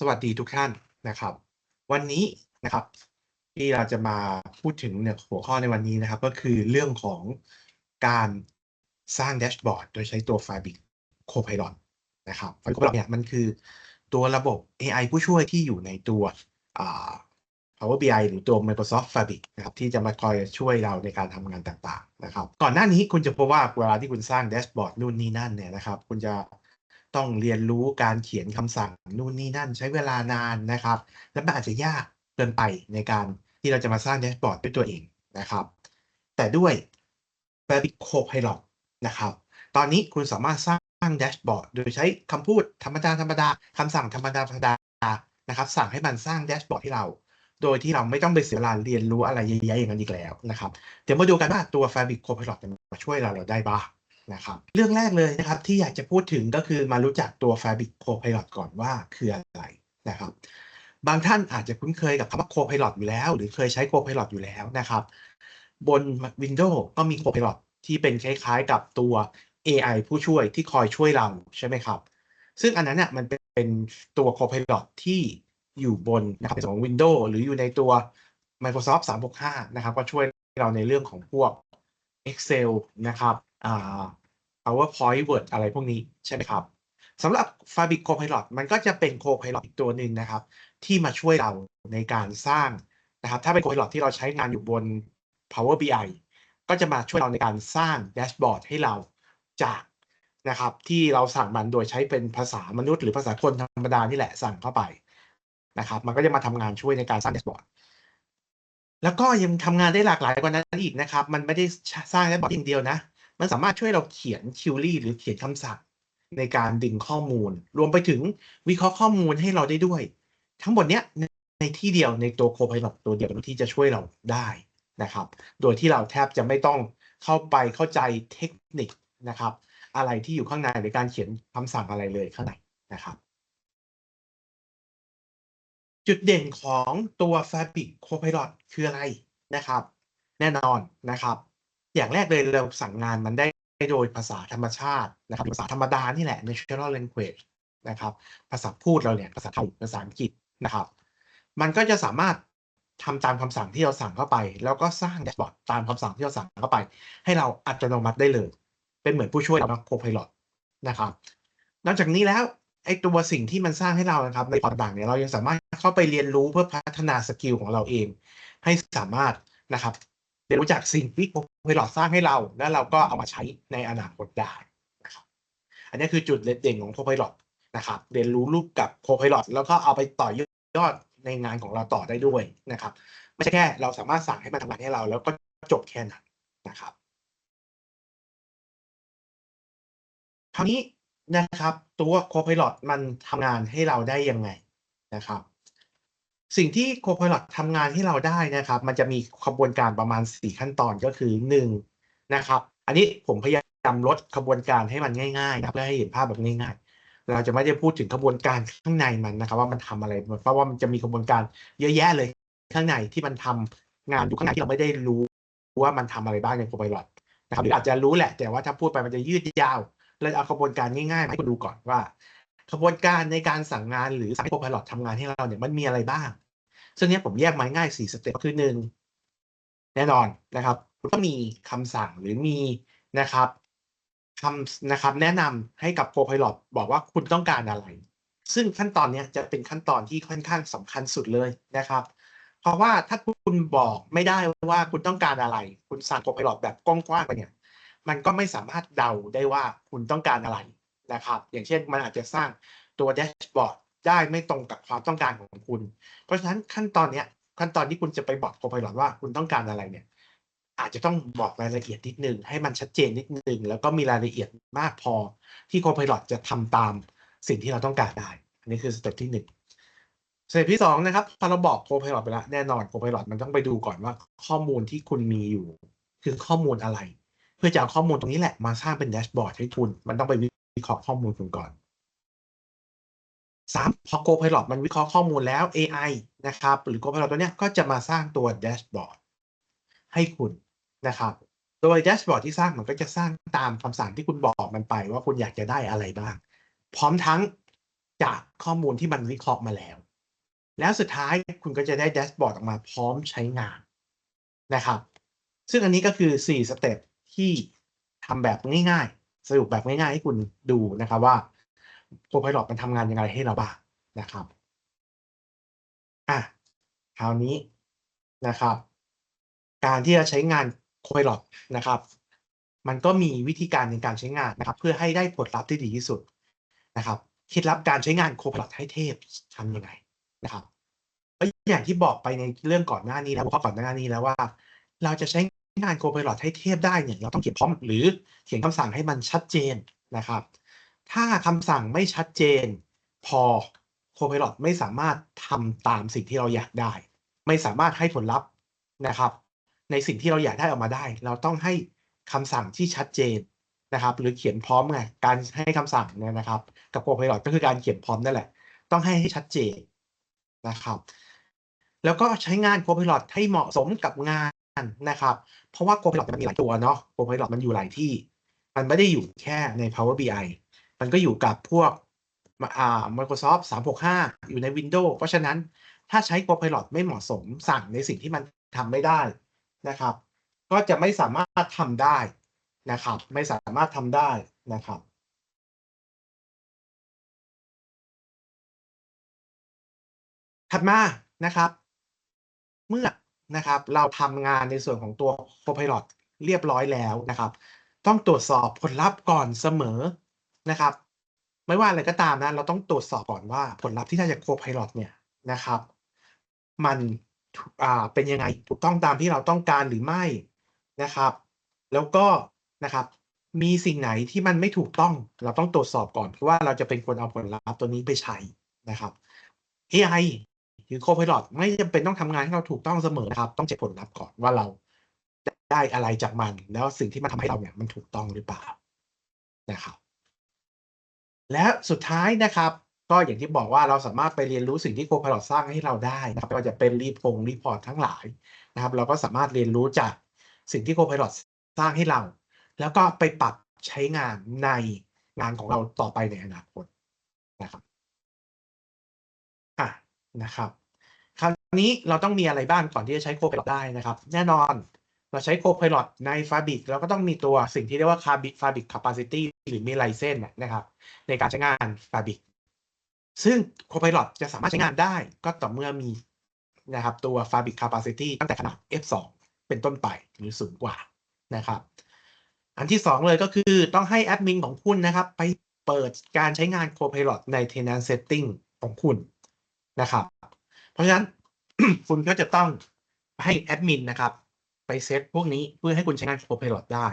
สวัสดีทุกท่านนะครับ วันนี้นะครับ ที่เราจะมาพูดถึงเนี่ยหัวข้อในวันนี้นะครับ ก็คือเรื่องของการสร้างแดชบอร์ดโดยใช้ตัว Fabric Copilot นะครับ Fabric Copilot เนี่ยมันคือตัวระบบ AI ผู้ช่วยที่อยู่ในตัว Power BI หรือตัว Microsoft Fabric นะครับที่จะมาคอยช่วยเราในการทำงานต่างๆนะครับ ก่อนหน้านี้คุณจะพบว่าเวลาที่คุณสร้างแดชบอร์ดนู่นนี่นั่นเนี่ยนะครับ คุณจะ ต้องเรียนรู้การเขียนคำสั่งนู่นนี่นั่นใช้เวลานานนะครับ และมันอาจจะยากเกินไปในการที่เราจะมาสร้างแดชบอร์ดด้วยตัวเองนะครับ แต่ด้วย Fabric Copilot นะครับ ตอนนี้คุณสามารถสร้างแดชบอร์ดโดยใช้คำพูดธรรมดาธรรมดาคำสั่งธรรมดาธรรมดานะครับสั่งให้มันสร้างแดชบอร์ดให้เรา โดยที่เราไม่ต้องไปเสียเวลาเรียนรู้อะไรเยอะแยะอย่างนั้นอีกแล้วนะครับ เดี๋ยวมาดูกันว่าตัว Fabric Copilot จะมาช่วยเราเราได้บ้าง นะครับเรื่องแรกเลยนะครับที่อยากจะพูดถึงก็คือมารู้จักตัว Fabric Copilot ก่อนว่าคืออะไรนะครับ บางท่านอาจจะคุ้นเคยกับคำว่า Copilot อยู่แล้ว หรือเคยใช้ Copilot อยู่แล้วนะครับ บน Windows ก็มี Copilot ที่เป็นคล้ายๆกับตัว AI ผู้ช่วยที่คอยช่วยเราใช่ไหมครับ ซึ่งอันนั้นเนี่ยมันเป็นตัว Copilot ที่อยู่บนนะครับในส่วนของ Windows หรืออยู่ในตัว Microsoft 365 นะครับ ก็ช่วยเราในเรื่องของพวก Excel นะครับ PowerPoint Word อะไรพวกนี้ใช่ไหมครับสำหรับ Fabric Copilot มันก็จะเป็น Copilot อีกตัวหนึ่งนะครับ ที่มาช่วยเราในการสร้างนะครับ ถ้าเป็น Copilot ที่เราใช้งานอยู่บน Power BI ก็จะมาช่วยเราในการสร้างแดชบอร์ดให้เราจากนะครับ ที่เราสั่งมันโดยใช้เป็นภาษามนุษย์หรือภาษาคนธรรมดานี่แหละสั่งเข้าไปนะครับ มันก็จะมาทำงานช่วยในการสร้างแดชบอร์ดแล้วก็ยังทำงานได้หลากหลายกว่านั้นอีกนะครับ มันไม่ได้สร้างแดชบอร์ดอย่างเดียวนะ มันสามารถช่วยเราเขียนคิวรี่หรือเขียนคำสั่งในการดึงข้อมูล รวมไปถึงวิเคราะห์ข้อมูลให้เราได้ด้วย ทั้งหมดเนี้ยในที่เดียวในตัว Copilot ตัวเดียวที่จะช่วยเราได้นะครับ โดยที่เราแทบจะไม่ต้องเข้าไปเข้าใจเทคนิคนะครับ อะไรที่อยู่ข้างในในการเขียนคำสั่งอะไรเลยข้างในนะครับจุดเด่นของตัว Fabric Copilot คืออะไรนะครับ แน่นอนนะครับ อย่างแรกเลยเราสั่งงานมันได้โดยภาษาธรรมชาตินะครับภาษาธรรมดานี่แหละ natural language นะครับ ภาษาพูดเราเนี่ยภาษาไทยภาษาอังกฤษนะครับ มันก็จะสามารถทำตามคำสั่งที่เราสั่งเข้าไป แล้วก็สร้างแดชบอร์ดตามคำสั่งที่เราสั่งเข้าไป ให้เราอัตโนมัติได้เลย เป็นเหมือนผู้ช่วยเรานะโคพายลอตนะครับ นอกจากนี้แล้วไอ้ตัวสิ่งที่มันสร้างให้เรานะครับในพอร์ตต่างเนี่ยเรายังสามารถเข้าไปเรียนรู้เพื่อพัฒนาสกิลของเราเอง ให้สามารถนะครับเรียนรู้จากสิ่งที่โค พายลอตสร้างให้เราแล้วเราก็เอามาใช้ในอนาคตได้นะครับอันนี้คือจุดเด่นของโคพายลอตนะครับเรียนรู้รูปกับโคพายลอตแล้วก็เอาไปต่อยอดในงานของเราต่อได้ด้วยนะครับ ไม่ใช่แค่เราสามารถสั่งให้มันทำงานให้เรา แล้วก็จบแค่นั้นนะครับคราวนี้นะครับตัว Copilot มันทำงานให้เราได้ยังไงนะครับ สิ่งที่ Copilot ทำงานให้เราได้นะครับ มันจะมีขบวนการประมาณ 4 ขั้นตอนก็คือ 1 นะครับ อันนี้ผมพยายามลดขบวนการให้มันง่ายๆนะเพื่อให้เห็นภาพแบบง่ายๆ เราจะไม่ได้พูดถึงขบวนการข้างในมันนะครับ ว่ามันทำอะไรเพราะว่ามันจะมีขบวนการเยอะแยะเลยข้างในที่มันทำงานอยู่ข้างในที่เราไม่ได้รู้ว่ามันทำอะไรบ้างใน Copilot นะครับหรืออาจจะรู้แหละแต่ว่าถ้าพูดไปมันจะยืดยาวเลยเอาขบวนการง่ายๆมาให้คุณดูก่อนว่า ขบวนการในการสั่งงานหรือสั่งให้ Copilot ทำงานให้เราเนี่ยมันมีอะไรบ้าง ซึ่งเนี้ยผมแยกมาง่ายสี่สเต็ปก็คือหนึ่งแน่นอนนะครับคุณต้องมีคำสั่งหรือมีนะครับคำนะครับ แนะนำให้กับ Copilot บอกว่าคุณต้องการอะไร ซึ่งขั้นตอนเนี้ยจะเป็นขั้นตอนที่ค่อนข้างสำคัญสุดเลยนะครับ เพราะว่าถ้าคุณบอกไม่ได้ว่าคุณต้องการอะไร คุณสั่ง Copilot แบบกว้างๆไปเนี่ยมันก็ไม่สามารถเดาได้ว่าคุณต้องการอะไร นะครับ อย่างเช่นมันอาจจะสร้างตัวแดชบอร์ดได้ไม่ตรงกับความต้องการของคุณ เพราะฉะนั้นขั้นตอนเนี้ยขั้นตอนที่คุณจะไปบอกโคพายลอว่าคุณต้องการอะไรเนี่ย อาจจะต้องบอกรายละเอียดนิดนึง ให้มันชัดเจนนิดนึง แล้วก็มีรายละเอียดมากพอที่โคพายลอจะทำตามสิ่งที่เราต้องการได้ อันนี้คือสเต็ปที่หนึ่งสเต็ปที่สองนะครับพอเราบอกโคพายลอไปแล้วแน่นอนโคพายลอมันต้องไปดูก่อนว่าข้อมูลที่คุณมีอยู่ คือข้อมูลอะไร เพื่อจะเอาข้อมูลตรงนี้แหละมาสร้างเป็นแดชบอร์ดให้คุณ มันต้องไปวิิเคราะห์ข้อมูลคุณก่อนสามพอ Copilot มันวิเคราะห์ข้อมูลแล้ว AI นะครับ หรือ Copilot ตัวเนี้ยก็จะมาสร้างตัวแดชบอร์ดให้คุณนะครับ โดยแดชบอร์ดที่สร้างมันก็จะสร้างตามคำสั่งที่คุณบอกมันไปว่าคุณอยากจะได้อะไรบ้าง พร้อมทั้งจากข้อมูลที่มันวิเคราะห์มาแล้ว แล้วสุดท้ายคุณก็จะได้แดชบอร์ดออกมาพร้อมใช้งานนะครับ ซึ่งอันนี้ก็คือ 4 สเต็ปที่ทำแบบง่าย สรุปแบบง่ายๆให้คุณดูนะครับว่า Copilot มันทำงานยังไงให้เราบ้างนะครับอะคราวนี้นะครับ การที่จะใช้งาน Copilot นะครับ มันก็มีวิธีการในการใช้งานนะครับ เพื่อให้ได้ผลลัพธ์ที่ดีที่สุดนะครับเคล็ดลับการใช้งาน Copilot ให้เทพทำยังไงนะครับก็อย่างที่บอกไปในเรื่องก่อนหน้านี้แล้วข้อก่อนหน้านี้แล้วว่า เราจะใช้ งาน Copilot ให้เทพได้เนี่ยเราต้องเขียนพร้อมหรือเขียนคำสั่งให้มันชัดเจนนะครับ ถ้าคำสั่งไม่ชัดเจน พอ Copilot ไม่สามารถทำตามสิ่งที่เราอยากได้ ไม่สามารถให้ผลลัพธ์นะครับ ในสิ่งที่เราอยากได้ออกมาได้ เราต้องให้คำสั่งที่ชัดเจนนะครับ หรือเขียนพร้อมไงการให้คำสั่งเนี่ยนะครับ กับ Copilot ก็คือการเขียนพร้อมนั่นแหละ ต้องให้ให้ชัดเจนนะครับแล้วก็ใช้งาน Copilot ให้เหมาะสมกับงาน นะครับ เพราะว่า Copilot มันมีหลายตัวเนาะ Copilot มันอยู่หลายที่ มันไม่ได้อยู่แค่ใน Power BI มันก็อยู่กับพวกอ่า Microsoft 365 อยู่ใน Windows เพราะฉะนั้นถ้าใช้ Copilot ไม่เหมาะสมสั่งในสิ่งที่มันทำไม่ได้นะครับ ก็จะไม่สามารถทำได้นะครับ ไม่สามารถทำได้นะครับถัดมานะครับ เมื่อ นะครับ เราทำงานในส่วนของตัว Copilot เรียบร้อยแล้วนะครับ ต้องตรวจสอบผลลัพธ์ก่อนเสมอนะครับ ไม่ว่าอะไรก็ตามนะ เราต้องตรวจสอบก่อนว่าผลลัพธ์ที่ได้จาก Copilot เนี่ยนะครับ มันอ่าเป็นยังไงถูกต้องตามที่เราต้องการหรือไม่นะครับ แล้วก็นะครับมีสิ่งไหนที่มันไม่ถูกต้อง เราต้องตรวจสอบก่อนเพราะว่าเราจะเป็นคนเอาผลลัพธ์ตัวนี้ไปใช้นะครับ AI หรือ Copilot ไม่จำเป็นต้องทำงานให้เราถูกต้องเสมอนะครับ ต้องเช็คผลลัพธ์ก่อนว่าเราได้อะไรจากมัน แล้วสิ่งที่มันทำให้เราเนี่ยมันถูกต้องหรือเปล่านะครับ และสุดท้ายนะครับ ก็อย่างที่บอกว่าเราสามารถไปเรียนรู้สิ่งที่ Copilot สร้างให้เราได้นะครับไม่ว่าจะเป็นรีพงรีพอร์ตทั้งหลายนะครับ เราก็สามารถเรียนรู้จากสิ่งที่ Copilot สร้างให้เรา แล้วก็ไปปรับใช้งานในงานของเราต่อไปในอนาคตนะครับ นะครับ คราวนี้เราต้องมีอะไรบ้างก่อนที่จะใช้ Copilot ได้นะครับ แน่นอนเราใช้ Copilot ใน Fabric เราก็ต้องมีตัวสิ่งที่เรียกว่า Fabric Capacity หรือมี License นะครับ ในการใช้งาน Fabric ซึ่ง Copilot จะสามารถใช้งานได้ก็ต่อเมื่อมีนะครับตัว Fabric Capacity ตั้งแต่ขนาด F2 เป็นต้นไปหรือสูงกว่านะครับ อันที่ 2 เลยก็คือต้องให้แอดมินของคุณนะครับ ไปเปิดการใช้งาน Copilot ใน Tenant Setting ของคุณ นะครับ เพราะฉะนั้นคุณก็จะต้องให้แอดมินนะครับ ไปเซตพวกนี้เพื่อให้คุณใช้งาน Copilot ได้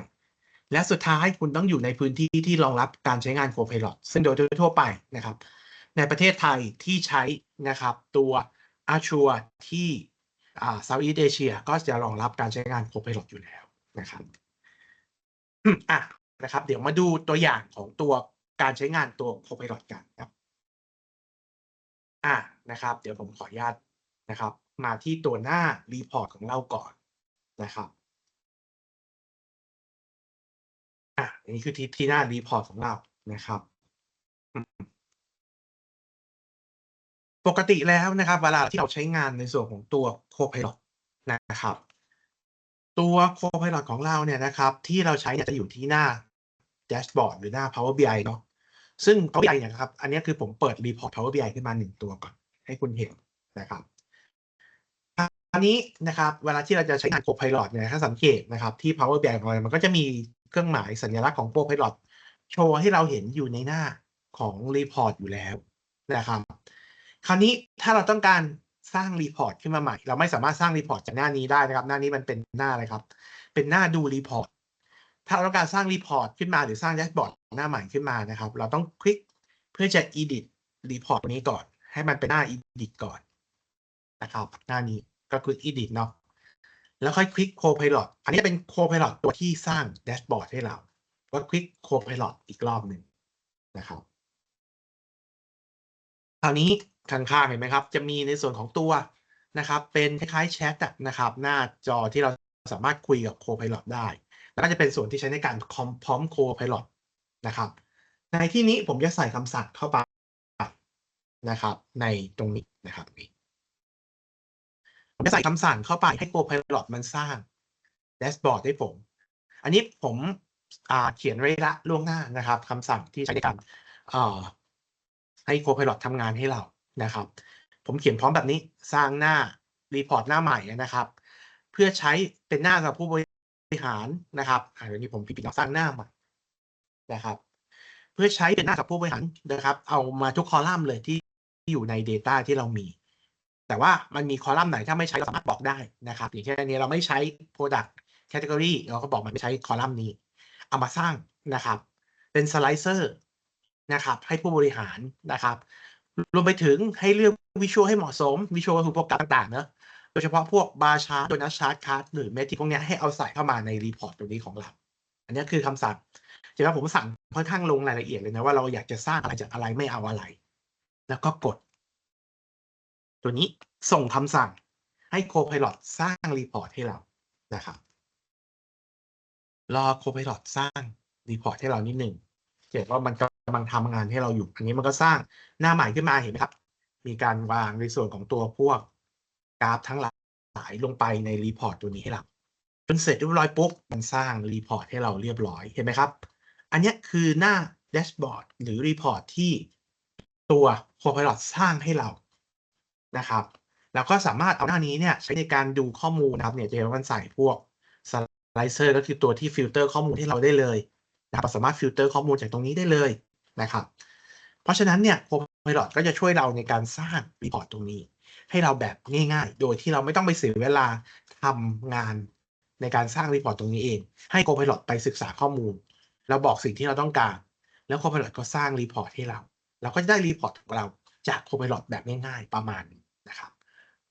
และสุดท้ายคุณต้องอยู่ในพื้นที่ที่รองรับการใช้งาน Copilot ซึ่งโดยทั่วไปนะครับ ในประเทศไทยที่ใช้นะครับตัว Azure ที่อ่า Southeast Asia ก็จะรองรับการใช้งาน Copilot อยู่แล้วนะครับอะนะครับ เดี๋ยวมาดูตัวอย่างของตัวการใช้งานตัว Copilot กันครับ อะนะครับ เดี๋ยวผมขออนุญาตนะครับ มาที่ตัวหน้ารีพอร์ตของเราก่อนนะครับอะอันนี้คือที่ที่หน้ารีพอร์ตของเรานะครับ ปกติแล้วนะครับ เวลาที่เราใช้งานในส่วนของตัว Copilot นะครับ ตัว Copilot ของเราเนี่ยนะครับ ที่เราใช้เนี่ยจะอยู่ที่หน้าแดชบอร์ดหรือหน้า Power BI เนาะ ซึ่ง Power BI เนี่ยครับ อันนี้คือผมเปิดรีพอร์ต Power BI ขึ้นมาหนึ่งตัวก่อน ให้คุณเห็นนะครับอันนี้นะครับ เวลาที่เราจะใช้งาน Copilot เนี่ยถ้าสังเกตนะครับที่ Power BI ของเรามันก็จะมีเครื่องหมายสัญลักษณ์ของ Copilot โชว์ให้เราเห็นอยู่ในหน้าของรีพอร์ตอยู่แล้วนะครับ คราวนี้ถ้าเราต้องการสร้างรีพอร์ตขึ้นมาใหม่ เราไม่สามารถสร้างรีพอร์ตจากหน้านี้ได้นะครับ หน้านี้มันเป็นหน้าอะไรครับ เป็นหน้าดูรีพอร์ต ถ้าเราต้องการสร้างรีพอร์ตขึ้นมาหรือสร้างแดชบอร์ดหน้าใหม่ขึ้นมานะครับ เราต้องคลิกเพื่อจะ edit รีพอร์ตนี้ก่อน ให้มันเป็นหน้า edit ก่อนนะครับ หน้านี้ก็คือ edit เนาะแล้วค่อยคลิก Copilot อันนี้เป็น Copilot ตัวที่สร้างแดชบอร์ดให้เรา ก็คลิก Copilot อีกรอบหนึ่งนะครับคราวนี้ข้างๆเห็นไหมครับ จะมีในส่วนของตัวนะครับ เป็นคล้ายๆแชทนะครับ หน้าจอที่เราสามารถคุยกับ Copilot ได้ แล้วก็จะเป็นส่วนที่ใช้ในการคอมพร้อม Copilot นะครับ ในที่นี้ผมจะใส่คำสั่งเข้าไปนะครับ ในตรงนี้นะครับนี่ผมจะใส่คำสั่งเข้าไปให้ Copilot มันสร้างแดชบอร์ดให้ผม อันนี้ผมอ่าเขียนไว้ละล่วงหน้านะครับคำสั่งที่ใช้ในการเอ่อให้ Copilot ทำงานให้เรานะครับ ผมเขียนพร้อมแบบนี้สร้างหน้ารีพอร์ตหน้าใหม่นะครับ เพื่อใช้เป็นหน้าสำหรับผู้บริ หารนะครับอ่าเดี๋ยวนี้ผมพิมพ์สร้างหน้าใหม่นะครับ เพื่อใช้เป็นหน้าสำหรับผู้บริหารนะครับ เอามาทุกคอลัมน์เลยที่ที่อยู่ใน Data ที่เรามี แต่ว่ามันมีคอลัมน์ไหนถ้าไม่ใช้เราสามารถบอกได้นะครับ อย่างเช่นอันนี้เราไม่ใช้ Product Category เราก็บอกมันไม่ใช้คอลัมน์นี้ เอามาสร้างนะครับ เป็นสไลเซอร์นะครับ ให้ผู้บริหารนะครับรวมไปถึงให้เลือกวิชวลให้เหมาะสมวิชวลก็คือโปรแกรมต่างๆเนอะ โดยเฉพาะพวกบาร์ชาร์ตโดนัสชาร์ตคัสหรือเมทริกพวกนี้ให้เอาใส่เข้ามาในรีพอร์ตตรงนี้ของเรา อันนี้คือคำสั่งใช่ไหมผมสั่งค่อนข้างลงรายละเอียดเลยนะว่าเราอยากจะสร้างอะไรจากอะไรไม่เอาอะไร แล้วก็กด ตัวนี้ส่งคำสั่งให้ Copilot สร้างรีพอร์ตให้เรานะครับรอ Copilot สร้างรีพอร์ตให้เรานิดหนึ่งเห็นว่ามันกำลังทำงานให้เราอยู่อันนี้มันก็สร้างหน้าใหม่ขึ้นมาเห็นไหมครับ มีการวางในส่วนของตัวพวก กราฟทั้งหลายลงไปในรีพอร์ตตัวนี้ให้เราจนเสร็จเรียบร้อยปุ๊บมันสร้างรีพอร์ตให้เราเรียบร้อยเห็นไหมครับ อันนี้คือหน้าแดชบอร์ดหรือรีพอร์ตที่ตัว Copilot สร้างให้เรานะครับแล้วก็สามารถเอาหน้านี้เนี่ยใช้ในการดูข้อมูลนะครับเนี่ยจะเห็นว่ามันใส่พวกสไลเซอร์ก็คือตัวที่ฟิลเตอร์ข้อมูลให้เราได้เลยนะครับสามารถฟิลเตอร์ข้อมูลจากตรงนี้ได้เลยนะครับ เพราะฉะนั้นเนี่ย Copilot ก็จะช่วยเราในการสร้างรีพอร์ตตรงนี้ ให้เราแบบง่ายๆ โดยที่เราไม่ต้องไปเสียเวลาทำงานในการสร้างรีพอร์ตตรงนี้เอง ให้ Copilot ไปศึกษาข้อมูล เราบอกสิ่งที่เราต้องการ แล้ว Copilot ก็สร้างรีพอร์ตให้เรา เราก็จะได้รีพอร์ตของเราจาก Copilot แบบง่าย ๆ ประมาณนะครับ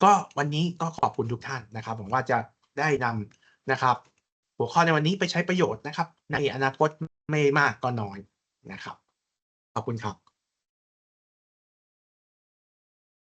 ก็วันนี้ก็ขอบคุณทุกท่านนะครับผมว่าจะได้นำนะครับ หัวข้อในวันนี้ไปใช้ประโยชน์นะครับ ในอนาคตไม่มากก็น้อยนะครับ ขอบคุณครับ